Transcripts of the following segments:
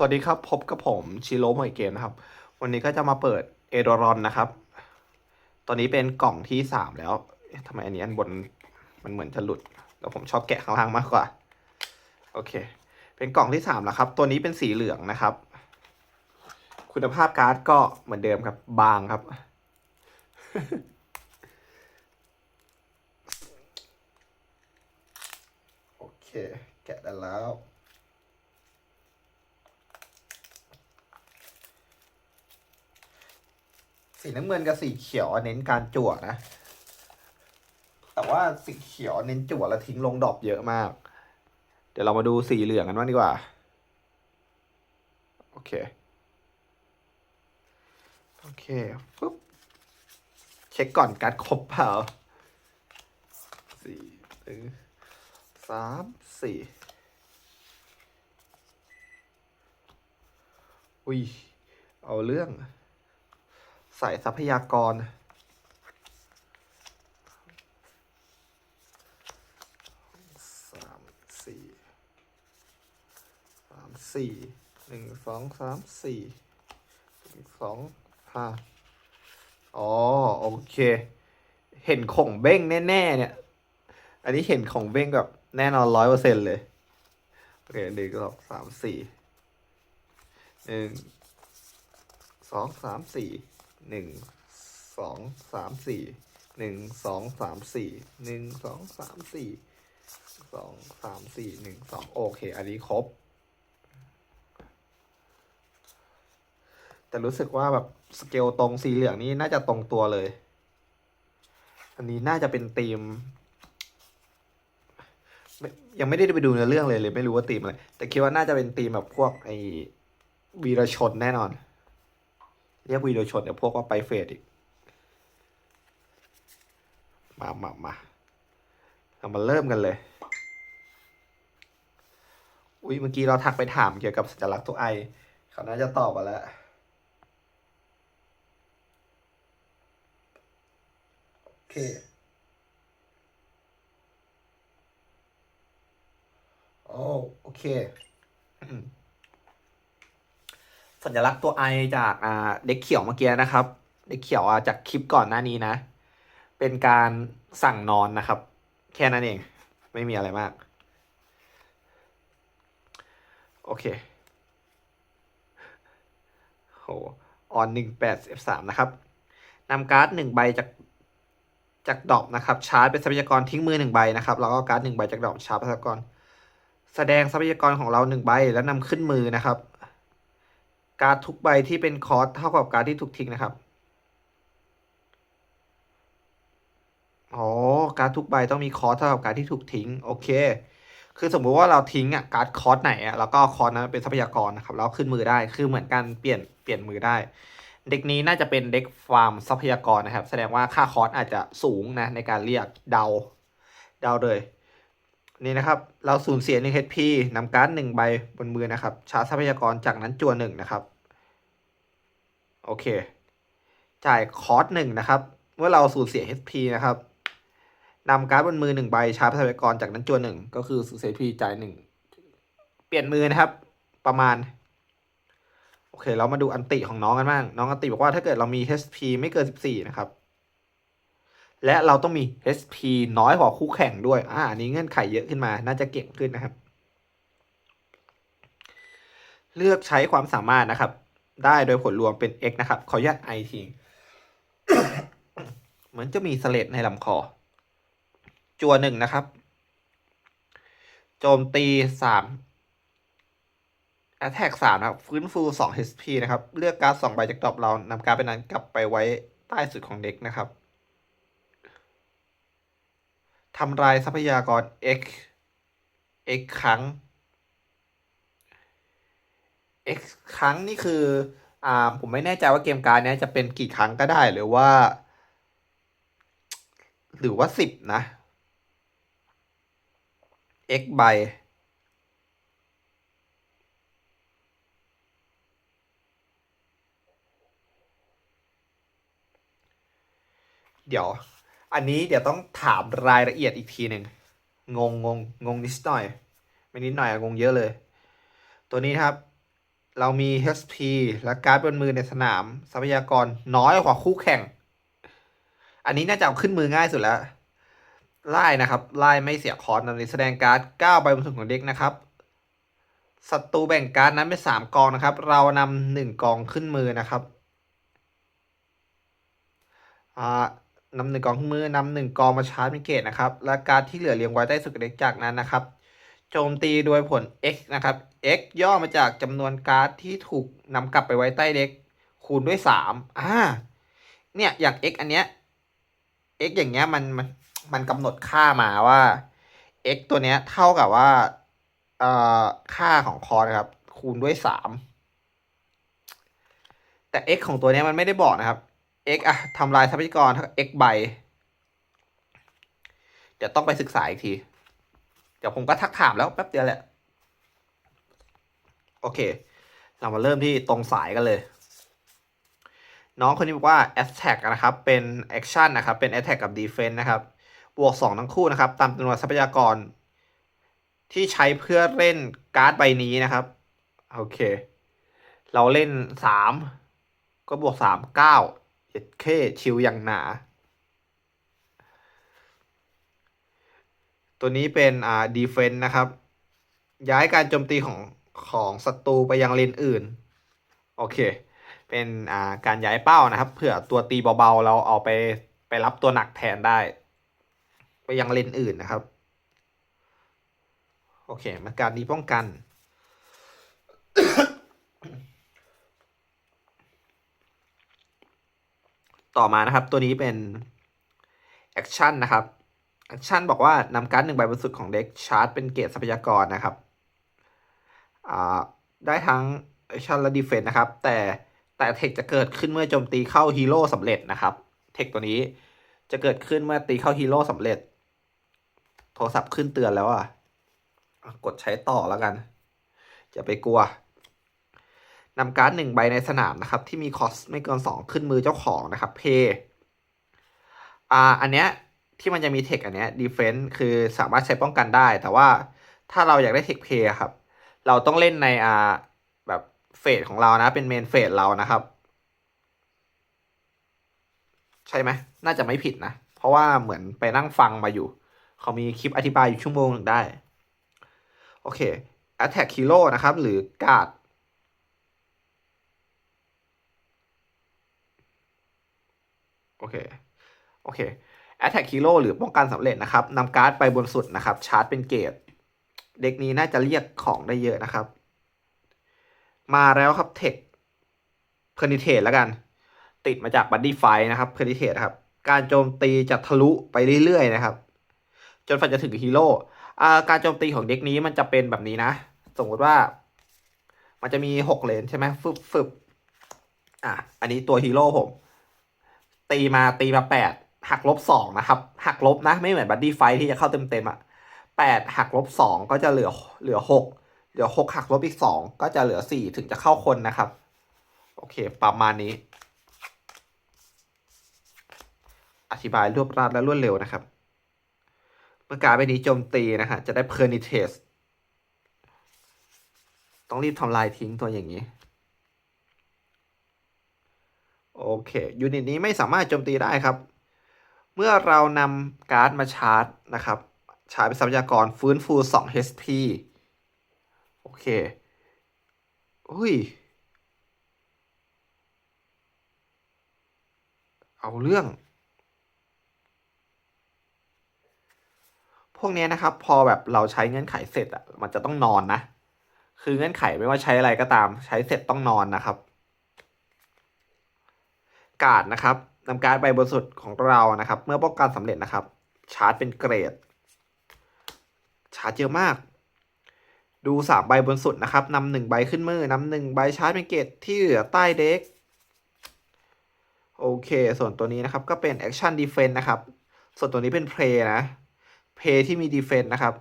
สวัสดีครับ พบกับผมชิโร่มวยเกมนะครับ วันนี้ก็จะมาเปิดเอโดรอนนะครับ ตอนนี้เป็นกล่องที่สามแล้วทำไมอันนี้อันบนมันเหมือนจะหลุด แล้วผมชอบแกะข้างล่างมากกว่า โอเค เป็นกล่องที่สามแล้วครับ ตัวนี้เป็นสีเหลืองนะครับ คุณภาพการ์ดก็เหมือนเดิมครับ บางครับ โอเค แกะได้แล้ว สีน้ำเงินกับสีเขียวเน้นการจั่วนะ แต่ว่าสีเขียวเน้นจั่วแล้วทิ้งลงดอกเยอะมาก เดี๋ยวเรามาดูสีเหลืองกันบ้างดีกว่า โอเค โอเคปุ๊บเช็คก่อนการครบเปล่าสี่หนึ่งสามสี่อุ้ย เอาเรื่อง ใส่ทรัพยากร สามสี่สามสี่หนึ่งสองสามสี่หนึ่งสองห้าอ๋อ โอเค เห็นของเบ้งแน่ ๆ เนี่ย อันนี้เห็นของเบ้งแบบแน่นอนร้อยเปอร์เซ็นต์เลย โอเคหนึ่งสองสามสี่หนึ่งสองสามสี่ หนึ่งสองสามสี่หนึ่งสองสามสี่หนึ่งสองสามสี่สองสามสี่หนึ่งสองโอเค อันนี้ครบ แต่รู้สึกว่าแบบสเกลตรงสีเหลืองนี่น่าจะตรงตัวเลย อันนี้น่าจะเป็นธีม ยังไม่ได้ไปดูเนื้อเรื่องเลยเลย ไม่รู้ว่าธีมอะไร แต่คิดว่าน่าจะเป็นธีมแบบพวกไอวีรชนแน่นอน เรียกวีรชนเดี๋ยวพวกว่าไปเฟสอีก มามามาเรามาเริ่มกันเลย อุ้ยเมื่อกี้เราทักไปถามเกี่ยวกับสัญลักษณ์ตัวไอเขาน่าจะตอบมาแล้วโอเคโอ้โอเค สัญลักษณ์ตัวไอจากอ่าเด็กเขียวเมื่อกี้นะครับเด็กเขียวจากคลิปก่อนหน้านี้นะ เป็นการสั่งนอนนะครับ แค่นั้นเอง ไม่มีอะไรมาก โอเคโหออนหนึ่งแปดเอฟสามนะครับนำการ์ดหนึ่งใบจากจากดอปนะครับ ชาร์จเป็นทรัพยากรทิ้งมือหนึ่งใบนะครับ แล้วก็การ์ดหนึ่งใบจากดอปชาร์จทรัพยากร แสดงทรัพยากรของเราหนึ่งใบแล้วนำขึ้นมือนะครับ การ์ดทุกใบที่เป็นคอร์สเท่ากับการ์ดที่ถูกทิ้งนะครับ อ๋อ การ์ดทุกใบต้องมีคอร์สเท่ากับการ์ดที่ถูกทิ้ง โอเค คือสมมุติว่าเราทิ้งอะการ์ดคอร์สไหนอะแล้วก็คอร์สนั้นเป็นทรัพยากรนะครับแล้วขึ้นมือได้ คือเหมือนกันเปลี่ยนเปลี่ยนมือได้ เด็กนี้น่าจะเป็นเด็กฟาร์มทรัพยากรนะครับ แสดงว่าค่าคอร์สอาจจะสูงนะในการเรียกเดา เดาเลย นี่นะครับเราสูญเสียหนึ่ง HP นำการ์ดหนึ่งใบบนมือนะครับชาร์จทรัพยากรจากนั้นจั่วหนึ่งนะครับ โอเค จ่ายคอร์สหนึ่งนะครับเมื่อเราสูญเสีย HP นะครับนำการ์ดบนมือหนึ่งใบชาร์จทรัพยากรจากนั้นจั่วหนึ่งก็คือสูญเสีย HP จ่ายหนึ่งเปลี่ยนมือนะครับ ประมาณโอเค เรามาดูอันติของน้องกันบ้าง น้องอันติบอกว่าถ้าเกิดเรามี HP ไม่เกิน 14 นะครับ และเราต้องมี HP น้อยกว่าคู่แข่งด้วย อ่าอันนี้เงื่อนไขเยอะขึ้นมา น่าจะเก่งขึ้นนะครับ เลือกใช้ความสามารถนะครับ ได้โดยผลรวมเป็น x นะครับ ขออนุญาต i ทีเหมือนจะมีสเลดในลำคอ จัวหนึ่งนะครับ โจมตีสาม attack สามนะครับ ฟื้นฟูสอง HP นะครับ เลือกการ์ดสองใบจากดรอปเรานำการ์ดไปนั้นกลับไปไว้ใต้สุดของเด็กนะครับ ทำลายทรัพยากร X X ครั้ง X ครั้งนี่คืออ่าผมไม่แน่ใจว่าเกมการ์เนี้ยจะเป็นกี่ครั้งก็ได้หรือว่า หรือว่าสิบนะ x ใบ เดี๋ยว อันนี้เดี๋ยวต้องถามรายละเอียดอีกทีหนึ่งงงงงงงนิดหน่อย ไม่นิดหน่อยอะงงเยอะเลย ตัวนี้ครับ เรามี HP และการ์ดบนมือในสนาม ทรัพยากรน้อยกว่าคู่แข่ง อันนี้น่าจะเอาขึ้นมือง่ายสุดแล้วไล่นะครับไล่ไม่เสียคอร์สในแสดงการ์ด9ใบบนสุดของเด็กนะครับศัตรูแบ่งการ์ดนั้นเป็น3กองนะครับ เรานำหนึ่งกองขึ้นมือนะครับอ่า นำหนึ่งกองมือนำหนึ่งกองมาชาร์จเป็นเกตนะครับ และการที่เหลือเรียงไว้ใต้สุดเด็กจากนั้นนะครับ โจมตีโดยผล x นะครับ x ย่อมาจากจำนวนการ์ดที่ถูกนำกลับไปไว้ใต้เด็ก คูณด้วยสามอ่าเนี่ยอย่าง x อันเนี้ย x อย่างเงี้ยมันมันมันกำหนดค่ามาว่า x ตัวเนี้ยเท่ากับว่าเอ่อค่าของคอร์นะครับ คูณด้วยสามแต่ x ของตัวเนี้ยมันไม่ได้บอกนะครับ x อะทำลายทรัพยากรเท่ากับ x ใบเดี๋ยวต้องไปศึกษาอีกที เดี๋ยวผมก็ทักถามแล้วแป๊บเดียวแหละ โอเค เรามาเริ่มที่ตรงสายกันเลย น้องคนนี้บอกว่า attack นะครับ เป็น action นะครับ เป็น attack กับ defense นะครับ บวก 2 ทั้งคู่นะครับ ตามจำนวนทรัพยากร ที่ใช้เพื่อเล่นการ์ดใบนี้นะครับ โอเค เราเล่น 3 ก็บวก 3 9 เจ็ดเคชิวอย่างหนา ตัวนี้เป็นอ่า defense นะครับ ย้ายการโจมตีของของศัตรูไปยังเลนอื่น โอเค เป็นอ่าการย้ายเป้านะครับ เผื่อตัวตีเบาๆ เราเอาไปไปรับตัวหนักแทนได้ ไปยังเลนอื่นนะครับ โอเค มันการดีป้องกัน ต่อมานะครับ ตัวนี้เป็นแอคชั่นนะครับแอคชั่นบอกว่านำการ์ดหนึ่งใบบนสุดของเด็กชาร์จเป็นเกรดทรัพยากรนะครับได้ทั้งแอคชั่นและดีเฟนต์นะครับ แต่แต่เทคจะเกิดขึ้นเมื่อโจมตีเข้าฮีโร่สำเร็จนะครับ เทคตัวนี้จะเกิดขึ้นเมื่อตีเข้าฮีโร่สำเร็จ โทรศัพท์ขึ้นเตือนแล้วอะอะกดใช้ต่อแล้วกัน จะไปกลัว นำการ์ดหนึ่งใบในสนามนะครับ ที่มีคอสไม่เกินสองขึ้นมือเจ้าของนะครับเพย์อ่าอันเนี้ยที่มันจะมีเทคอันเนี้ยดีเฟนต์คือสามารถใช้ป้องกันได้ แต่ว่าถ้าเราอยากได้เทคเพย์ครับ เราต้องเล่นในอ่าแบบเฟสของเรานะเป็นเมนเฟสเรานะครับ ใช่ไหมน่าจะไม่ผิดนะ เพราะว่าเหมือนไปนั่งฟังมาอยู่ เขามีคลิปอธิบายอยู่ชั่วโมงหนึ่งได้ โอเค Attack Hero นะครับ หรือการ์ด โอเค โอเค Attack Hero หรือป้องกันสำเร็จนะครับนำการ์ดไปบนสุดนะครับ ชาร์จเป็นเกรดเด็กนี้น่าจะเรียกของได้เยอะนะครับ มาแล้วครับเทคเพอร์นิเทตแล้วกัน ติดมาจากบัดดี้ไฟนะครับเพอร์นิเทตครับ การโจมตีจะทะลุไปเรื่อยๆนะครับ จนฝันจะถึงฮีโร่การโจมตีของเด็กนี้มันจะเป็นแบบนี้นะ สมมติว่า มันจะมีหกเลนใช่ไหมฟึบฟึบอะ อันนี้ตัวฮีโร่ผม ตีมาตีมาแปดหักลบสองนะครับหักลบนะไม่เหมือนบัดดี้ไฟที่จะเข้าเต็มเต็มอะแปดหักลบสองก็จะเหลือเหลือหกเหลือหกหักลบอีกสองก็จะเหลือสี่ถึงจะเข้าคนนะครับ โอเค ประมาณนี้ อธิบายรวบรัดและรวดเร็วนะครับ เมื่อการไปนี้โจมตีนะฮะจะได้เพอร์นิเทสต้องรีบทำลายทิ้งตัวอย่างนี้ โอเคยูนิตนี้ไม่สามารถโจมตีได้ครับ เมื่อเรานำการ์ดมาชาร์จนะครับชาร์จเป็นทรัพยากรฟื้นฟู 2 HP โอเคอุ้ย เอาเรื่อง พวกเนี้ยนะครับ พอแบบเราใช้เงื่อนไขเสร็จอะมันจะต้องนอนนะ คือเงื่อนไขไม่ว่าใช้อะไรก็ตาม ใช้เสร็จต้องนอนนะครับ การ์ดนะครับนำการ์ดใบบนสุดของเรานะครับ เมื่อป้องกันสำเร็จนะครับ ชาร์จเป็นเกรด ชาร์จเยอะมาก ดูสามใบบนสุดนะครับนำหนึ่งใบขึ้นมือนำหนึ่งใบชาร์จเป็นเกรดที่เหลือใต้เด็กโอเค ส่วนตัวนี้นะครับก็เป็น Action Defense นะครับ ส่วนตัวนี้เป็น Play นะ Play ที่มี Defense นะครับ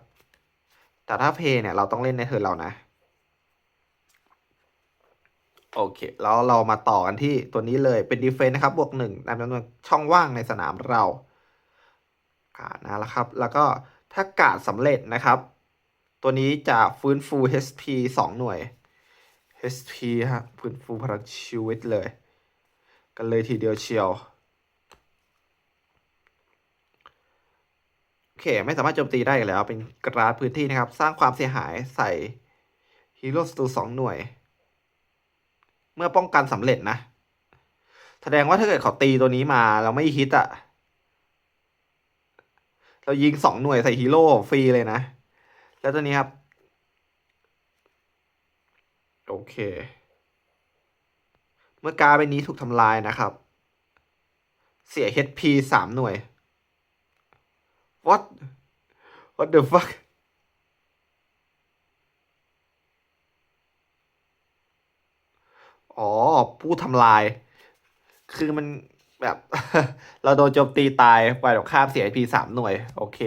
แต่ถ้า Play เนี่ยเราต้องเล่นในเทิร์นเรานะ โอเค แล้วเรามาต่อกันที่ตัวนี้เลยเป็น Defense นะครับ บวกหนึ่งตามจำนวนช่องว่างในสนามเราการนะครับ แล้วก็ถ้ากาดสำเร็จนะครับ ตัวนี้จะฟื้นฟู HP 2 หน่วย HP ฮะฟื้นฟูพลังชีวิตเลย กันเลยทีเดียวเชียวโอเค ไม่สามารถโจมตีได้แล้ว เป็นกราดพื้นที่นะครับ สร้างความเสียหายใส่ฮีโร่สตูสองหน่วย เมื่อป้องกันสำเร็จนะ แสดงว่าถ้าเกิดเขาตีตัวนี้มาเราไม่ฮิตอะเรายิงสองหน่วยใส่ฮีโร่ฟรีเลยนะ แล้วตัวนี้ครับ โอเค เมื่อการ์ดใบนี้ถูกทำลายนะครับ เสีย HP สามหน่วย what what the fuck อ๋อ ผู้ทำลาย คือมันแบบ เราโดนโจมตีตายฝ่ายตรงข้ามเสีย IP สามหน่วย โอเค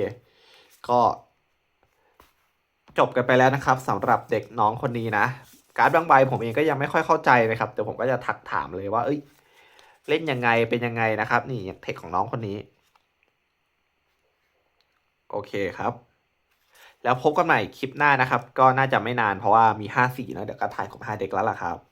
ก็ จบกันไปแล้วนะครับสำหรับเด็กน้องคนนี้นะ การ์ดบางใบผมเองก็ยังไม่ค่อยเข้าใจนะครับ แต่ผมก็จะทักถามเลยว่า เอ้ย เล่นยังไงเป็นยังไงนะครับ นี่อย่างเทคของน้องคนนี้ โอเคครับแล้วพบกันใหม่คลิปหน้านะครับ ก็น่าจะไม่นานเพราะว่ามีห้าสี่แล้วเดี๋ยวก็ถ่ายครบห้าเด็กแล้วล่ะครับ